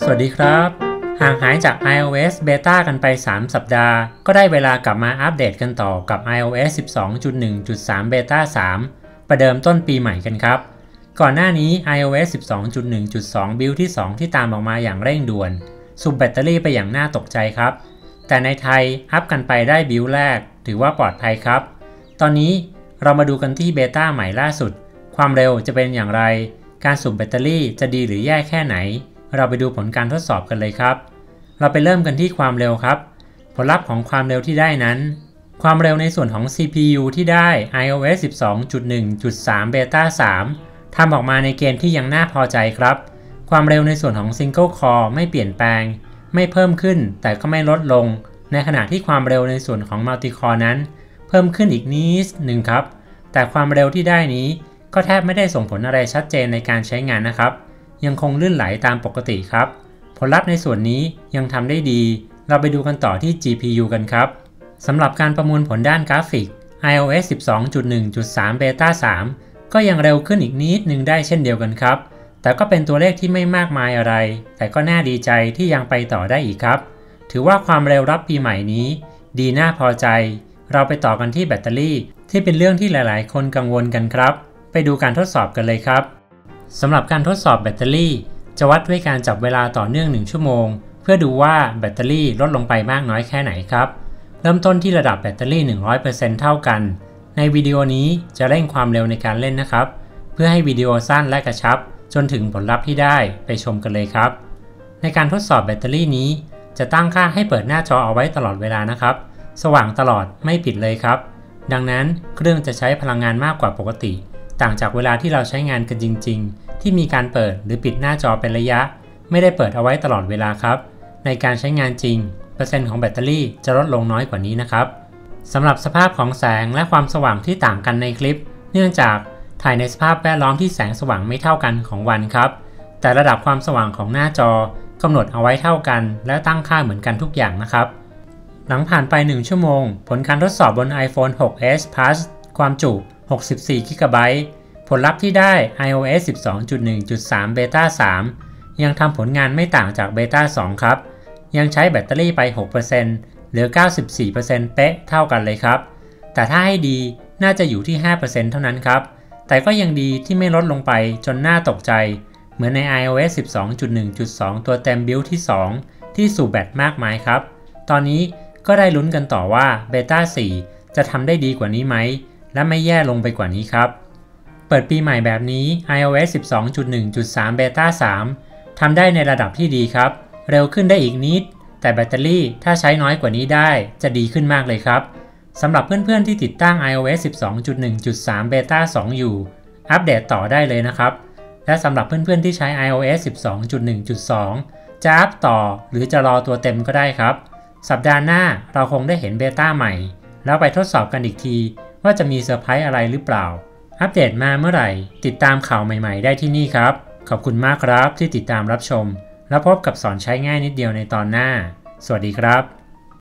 สวัสดีครับ ห่างหายจาก iOS Beta กันไป 3 สัปดาห์ ก็ได้เวลากลับมาอัปเดตกันต่อกับ iOS 12.1.3 Beta 3 ประเดิมต้นปีใหม่กันครับ ก่อนหน้านี้ iOS 12.1.2บิลที่ 2 ที่ตามออกมาอย่างเร่งด่วนสูบแบตเตอรี่ไปอย่างน่าตกใจครับ แต่ในไทยอัพกันไปได้บิลแรก ถือว่าปลอดภัยครับ ตอนนี้เรามาดูกันที่เบต้าใหม่ล่าสุด ความเร็วจะเป็นอย่างไร การสูบแบตเตอรี่จะดีหรือแย่แค่ไหน เราไปดูผลการทดสอบกันเลยครับ เราไปเริ่มกันที่ความเร็วครับ ผลลัพธ์ของความเร็วที่ได้นั้น ความเร็วในส่วนของ CPU ที่ได้ iOS 12.1.3 Beta 3ทำออกมาในเกณฑ์ที่ยังน่าพอใจครับ ความเร็วในส่วนของ Single Core ไม่เปลี่ยนแปลง ไม่เพิ่มขึ้นแต่ก็ไม่ลดลง ในขณะที่ความเร็วในส่วนของ Multi Core นั้น เพิ่มขึ้นอีกนิดหนึ่งครับ แต่ความเร็วที่ได้นี้ก็แทบไม่ได้ส่งผลอะไรชัดเจนในการใช้งานนะครับ ยังคงลื่นไหลตามปกติครับ ผลลัพธ์ในส่วนนี้ยังทำได้ดี เราไปดูกันต่อที่ GPU กันครับสำหรับการประมวลผลด้านกราฟิก iOS 12.1.3 Beta 3 ก็ยังเร็วขึ้นอีกนิดนึงได้เช่นเดียวกันครับ แต่ก็เป็นตัวเลขที่ไม่มากมายอะไร แต่ก็น่าดีใจที่ยังไปต่อได้อีกครับ ถือว่าความเร็วรับปีใหม่นี้ ดีน่าพอใจ เราไปต่อกันที่แบตเตอรี่ ที่เป็นเรื่องที่หลาย ๆ คนกังวลกันครับ ไปดูการทดสอบกันเลยครับ สำหรับการทดสอบแบตเตอรี่ จะวัดด้วยการจับเวลาต่อเนื่อง 1 ชั่วโมง เพื่อดูว่าแบตเตอรี่ลดลงไปมากน้อยแค่ไหนครับ เริ่มต้นที่ระดับแบตเตอรี่ 100%เท่ากัน ในวิดีโอนี้จะเร่งความเร็วในการเล่นนะครับ เพื่อให้วิดีโอสั้นและกระชับ จนถึงผลลัพธ์ที่ได้ไปชมกันเลยครับ ในการทดสอบแบตเตอรี่นี้ จะตั้งค่าให้เปิดหน้าจอเอาไว้ตลอดเวลานะครับ สว่างตลอดไม่ปิดเลยครับ ดังนั้นเครื่องจะใช้พลังงานมากกว่าปกติ ต่างจากเวลาที่เราใช้งานกันจริง ๆ ที่มีการเปิดหรือปิดหน้าจอเป็นระยะ ไม่ได้เปิดเอาไว้ตลอดเวลาครับ ในการใช้งานจริง เปอร์เซ็นต์ของแบตเตอรี่จะลดลงน้อยกว่านี้นะครับสำหรับสภาพของแสงและความสว่างที่ต่างกันในคลิป เนื่องจากถ่ายในสภาพแวดล้อมที่แสงสว่างไม่เท่ากันของวันครับ แต่ระดับความสว่างของหน้าจอกำหนดเอาไว้เท่ากัน และตั้งค่าเหมือนกันทุกอย่างนะครับ หลังผ่านไป 1 ชั่วโมง ผลการทดสอบบน iPhone 6s Plus ความจุ 64 GB ผลลัพธ์ที่ได้ iOS 12.1.3 Beta 3 ยังทำผลงานไม่ต่างจาก Beta 2 ครับ ยังใช้แบตเตอรี่ไป6%เหลือ 94%เป๊ะเท่ากันเลยครับ แต่ถ้าให้ดีน่าจะอยู่ที่ 5%เท่านั้นครับ แต่ก็ยังดีที่ไม่ลดลงไปจนน่าตกใจ เหมือนใน iOS 12.1.2 ตัวเต็มบิลที่ 2 ที่สูบแบตมากมายครับ ตอนนี้ก็ได้ลุ้นกันต่อว่า Beta 4 จะทำได้ดีกว่านี้ไหม และไม่แย่ลงไปกว่านี้ครับ เปิดปีใหม่แบบนี้ iOS 12.1.3 Beta 3ทำได้ในระดับที่ดีครับ เร็วขึ้นได้อีกนิด แต่แบตเตอรี่ถ้าใช้น้อยกว่านี้ได้จะดีขึ้นมากเลยครับสำหรับเพื่อนๆที่ติดตั้ง iOS 12.1.3 Beta 2 อยู่ อัปเดตต่อได้เลยนะครับ และสำหรับเพื่อนๆที่ใช้ iOS 12.1.2 จะอัปต่อหรือจะรอตัวเต็มก็ได้ครับ สัปดาห์หน้าเราคงได้เห็นเบต้าใหม่ แล้วไปทดสอบกันอีกที ว่าจะมีเซอร์ไพรส์อะไรหรือเปล่า อัปเดตมาเมื่อไหร่ ติดตามข่าวใหม่ๆ ได้ที่นี่ครับ ขอบคุณมากครับที่ติดตามรับชม แล้วพบกับสอนใช้ง่ายนิดเดียวในตอนหน้า สวัสดีครับ